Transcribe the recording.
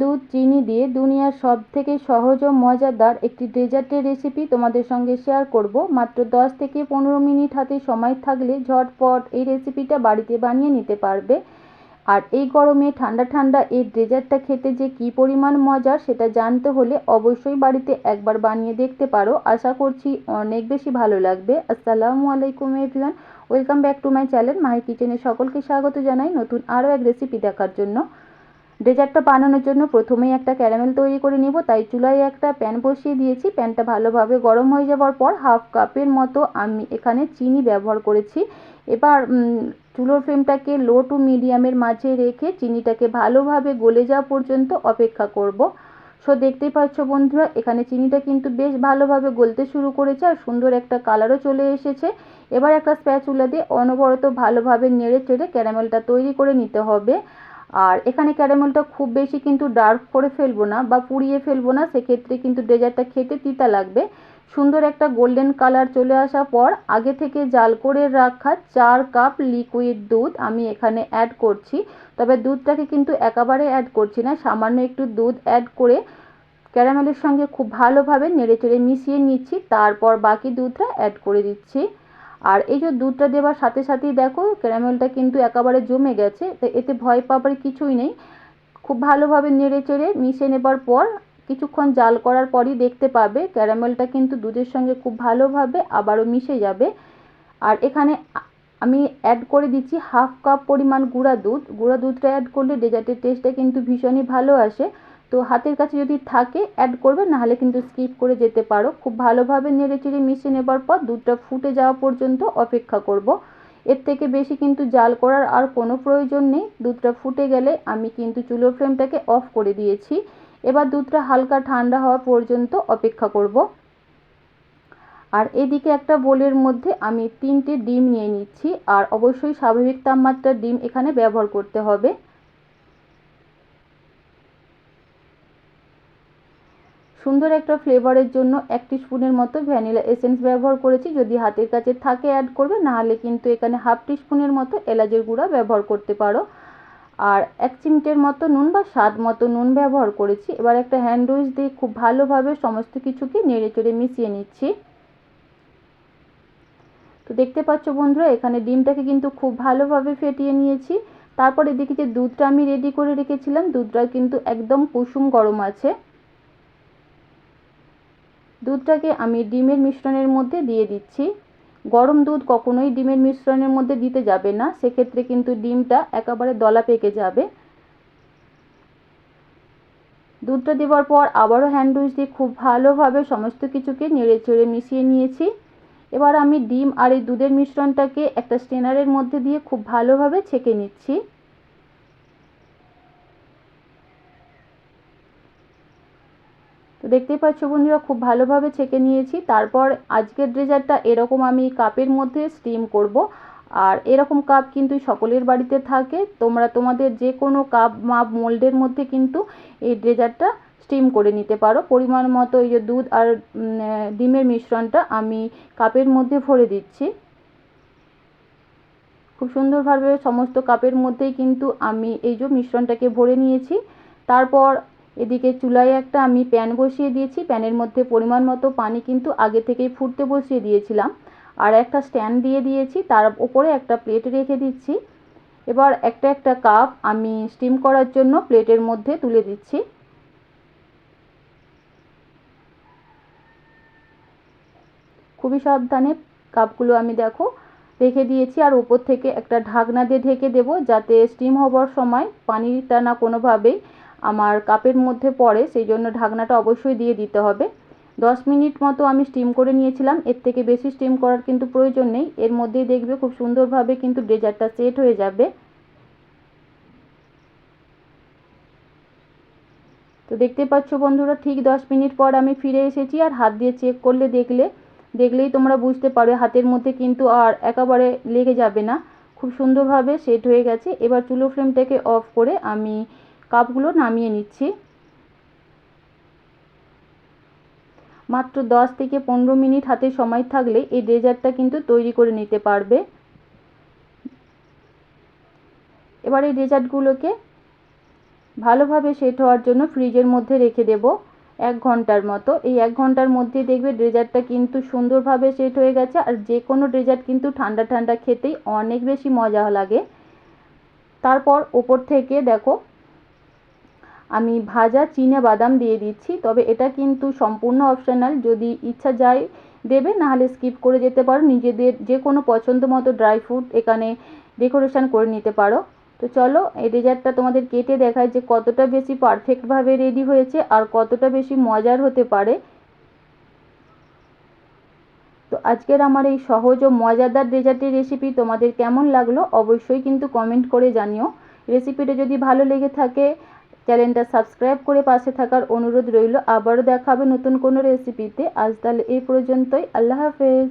দুধ, চিনি দিয়ে দুনিয়ার সব থেকে সহজ ও মজাদার একটি ডেজার্টের রেসিপি তোমাদের সঙ্গে শেয়ার করব। মাত্র 10 থেকে পনেরো মিনিট হাতে সময় থাকলে ঝটপট এই রেসিপিটা বাড়িতে বানিয়ে নিতে পারবে। আর এই গরমে ঠান্ডা ঠান্ডা এই ডেজার্টটা খেতে যে কি পরিমাণ মজার সেটা জানতে হলে অবশ্যই বাড়িতে একবার বানিয়ে দেখতে পারো। আশা করছি অনেক বেশি ভালো লাগবে। আসসালামু আলাইকুম everyone. Welcome back to my channel. My কিচেনে সকলকে স্বাগত জানাই নতুন আরও এক রেসিপি দেখার জন্য। ডেজার্টটা বানানোর জন্য প্রথমেই একটা ক্যারামেল তৈরি করে নিব, তাই চুলায় একটা প্যান বসিয়ে দিয়েছি। প্যানটা ভালোভাবে গরম হয়ে যাওয়ার পর হাফ কাপের মতো আমি এখানে চিনি ব্যবহার করেছি। এবার চুলোর ফ্লেমটাকে লো টু মিডিয়ামের মাঝে রেখে চিনিটাকে ভালোভাবে গলে যাওয়া পর্যন্ত অপেক্ষা করব। সো, দেখতেই পাচ্ছ বন্ধুরা, এখানে চিনিটা কিন্তু বেশ ভালোভাবে গলতে শুরু করেছে আর সুন্দর একটা কালারও চলে এসেছে। এবার একটা স্প্যাচুলা দিয়ে অনবরত ভালোভাবে নেড়ে চেড়ে ক্যারামেলটা তৈরি করে নিতে হবে। আর এখানে ক্যারামেলটা খুব বেশি কিন্তু ডার্ক করে ফেলব না বা পুড়িয়ে ফেলব না, সেক্ষেত্রে কিন্তু ডেজার্টটা খেতে তিতা লাগবে। সুন্দর একটা গোল্ডেন কালার চলে আসার পর আগে থেকে জাল করে রাখা চার কাপ লিকুইড দুধ আমি এখানে অ্যাড করছি। তবে দুধটাকে কিন্তু একেবারে অ্যাড করছি না, সামান্য একটু দুধ অ্যাড করে ক্যারামেলের সঙ্গে খুব ভালোভাবে নেড়ে চেড়ে মিশিয়ে নিচ্ছি, তারপর বাকি দুধটা অ্যাড করে দিচ্ছি। আর এই যে দুধটা দেওয়ার সাথে সাথেই দেখো ক্যারামেলটা কিন্তু একেবারে জমে গেছে, তো এতে ভয় পাবার কিছুই নেই। খুব ভালোভাবে নেড়ে চেড়ে মিশিয়ে নেবার পর কিছুক্ষণ জাল করার পরই দেখতে পাবে ক্যারামেলটা কিন্তু দুধের সঙ্গে খুব ভালোভাবে আবারও মিশে যাবে। আর এখানে আমি অ্যাড করে দিচ্ছি হাফ কাপ পরিমাণ গুঁড়া দুধ। গুঁড়া দুধটা অ্যাড করলে ডেজার্টের টেস্টটা কিন্তু ভীষণই ভালো আসে। তো হাতের কাছে যদি থাকে অ্যাড করবে, নাহলে কিন্তু স্কিপ করে যেতে পারো। খুব ভালোভাবে নেড়ে চেড়ে মিশিয়ে নেবার পর দুধটা ফুটে যাওয়া পর্যন্ত অপেক্ষা করব। এর থেকে বেশি কিন্তু জাল করার আর কোনো প্রয়োজন নেই। দুধটা ফুটে গেলে আমি কিন্তু চুলোর ফ্লেমটাকে অফ করে দিয়েছি। এবার দুধটা হালকা ঠান্ডা হওয়া পর্যন্ত অপেক্ষা করব। আর এদিকে একটা বোলের মধ্যে আমি তিনটে ডিম নিয়ে নিচ্ছি। আর অবশ্যই স্বাভাবিক তাপমাত্রার ডিম এখানে ব্যবহার করতে হবে। সুন্দর একটা ফ্লেভারের জন্য এক স্পুনের মতো ভ্যানিলা এসেন্স ব্যবহার করেছি। যদি হাতের কাছে থাকে অ্যাড করবে, নাহলে কিন্তু এখানে হাফ স্পুনের মতো এলাচের গুঁড়া ব্যবহার করতে পারো। আর এক চিমটের মতো নুন বা স্বাদ মতো নুন ব্যবহার করেছি। এবার একটা হ্যান্ড উইচ দিয়ে খুব ভালোভাবে সমস্ত কিছুকে নেড়ে চেড়ে মিশিয়ে নিচ্ছি। তো দেখতে পাচ্ছ বন্ধুরা, এখানে ডিমটাকে কিন্তু খুব ভালোভাবে ফেটিয়ে নিয়েছি। তারপর এদিকে যে দুধটা আমি রেডি করে রেখেছিলাম, দুধটা কিন্তু একদম কুসুম গরম আছে। দুধটাকে আমি ডিমের মিশ্রণের মধ্যে দিয়ে দিচ্ছি। গরম দুধ কখনোই ডিমের মিশ্রণের মধ্যে দিতে যাবে না, সেক্ষেত্রে কিন্তু ডিমটা একেবারে দলা পেকে যাবে। দুধটা দেওয়ার পর আবারও হ্যান্ড উইচ দিয়ে খুব ভালোভাবে সমস্ত কিছুকে নেড়ে চেড়ে মিশিয়ে নিয়েছি। এবার আমি ডিম আর এই দুধের মিশ্রণটাকে একটা স্টেনারের মধ্যে দিয়ে খুব ভালোভাবে ছেঁকে নিচ্ছি। তো দেখতেই পাচ্ছ বন্ধুরা, খুব ভালোভাবে ছেঁকে নিয়েছি। তারপর আজকের ড্রেজারটা এরকম আমি কাপের মধ্যে স্টিম করব। আর এরকম কাপ কিন্তু সকলের বাড়িতে থাকে। তোমরা তোমাদের যে কোনো কাপ মাপ মোল্ডের মধ্যে কিন্তু এই ড্রেজারটা স্টিম করে নিতে পারো। পরিমাণ মতো এই যে দুধ আর ডিমের মিশ্রণটা আমি কাপের মধ্যে ভরে দিচ্ছি। খুব সুন্দরভাবে সমস্ত কাপের মধ্যেই কিন্তু আমি এই যে মিশ্রণটাকে ভরে নিয়েছি। তারপর এদিকে চুলায় একটা আমি প্যান বসিয়ে দিয়েছি। প্যানের মধ্যে পরিমাণ মতো পানি কিন্তু আগে থেকেই ফুটতে বসিয়ে দিয়েছিলাম। আর একটা স্ট্যান্ড দিয়ে দিয়েছি, তার ওপরে একটা প্লেট রেখে দিচ্ছি। এবার একটা একটা কাপ আমি স্টিম করার জন্য প্লেটের মধ্যে তুলে দিচ্ছি। খুবই সাবধানে কাপগুলো আমি দেখো রেখে দিয়েছি, আর উপর থেকে একটা ঢাকনা দিয়ে ঢেকে দেবো, যাতে স্টিম হবার সময় পানিটা না কোনোভাবেই আমার কাপের মধ্যে পড়ে সেই জন্য ঢাকনাটা অবশ্যই দিয়ে দিতে হবে। দশ মিনিট মতো আমি স্টিম করে নিয়েছিলাম, এর থেকে বেশি স্টিম করার কিন্তু প্রয়োজন নেই। এর মধ্যেই দেখবে খুব সুন্দরভাবে কিন্তু ডেজার্টটা সেট হয়ে যাবে। তো দেখতে পাচ্ছ বন্ধুরা, ঠিক দশ মিনিট পর আমি ফিরে এসেছি আর হাত দিয়ে চেক করলে দেখলে, দেখলেই তোমরা বুঝতে পারবে হাতের মধ্যে কিন্তু আর একেবারে লেগে যাবে না। খুব সুন্দরভাবে সেট হয়ে গেছে। এবার চুলো ফ্লেমটাকে অফ করে আমি কাপগুলো নামিয়ে নিচ্ছি। মাত্র দশ থেকে পনেরো মিনিট হাতে সময় থাকলে এই ডেজার্টটা কিন্তু তৈরি করে নিতে পারবে। এবার এই ডেজার্টগুলোকে ভালোভাবে সেট হওয়ার জন্য ফ্রিজের মধ্যে রেখে দেব এক ঘণ্টার মতো। এই এক ঘণ্টার মধ্যে দেখবে ডেজার্টটা কিন্তু সুন্দরভাবে সেট হয়ে গেছে আর যে কোনো ডেজার্ট কিন্তু ঠান্ডা ঠান্ডা খেতেই অনেক বেশি মজা লাগে। তারপর ওপর থেকে দেখো আমি ভাজা চীনা বাদাম দিয়ে দিচ্ছি, তবে এটা কিন্তু সম্পূর্ণ অপশনাল যদি ইচ্ছা যায় দেবে, নাহলে স্কিপ করে যেতে পারো। নিজেদের যে কোনো পছন্দ মতো ড্রাই ফ্রুট এখানে ডেকোরেশন করে নিতে পারো। তো চলো, এই ডেজার্টটা তোমাদের কেটে দেখায় যে কতটা বেশি পারফেক্টভাবে রেডি হয়েছে আর কতটা বেশি মজার হতে পারে। তো আজকের আমার এই সহজ ও মজাদার ডেজার্টের রেসিপি তোমাদের কেমন লাগল, অবশ্যই কিন্তু কমেন্ট করে জানিও। রেসিপিটা যদি ভালো লেগে থাকে চ্যানেলটা সাবস্ক্রাইব করে পাশে থাকার অনুরোধ রইল। আবারও দেখা হবে নতুন কোনো রেসিপিতে। আজ তাহলে এই পর্যন্তই। আল্লাহ হাফেজ।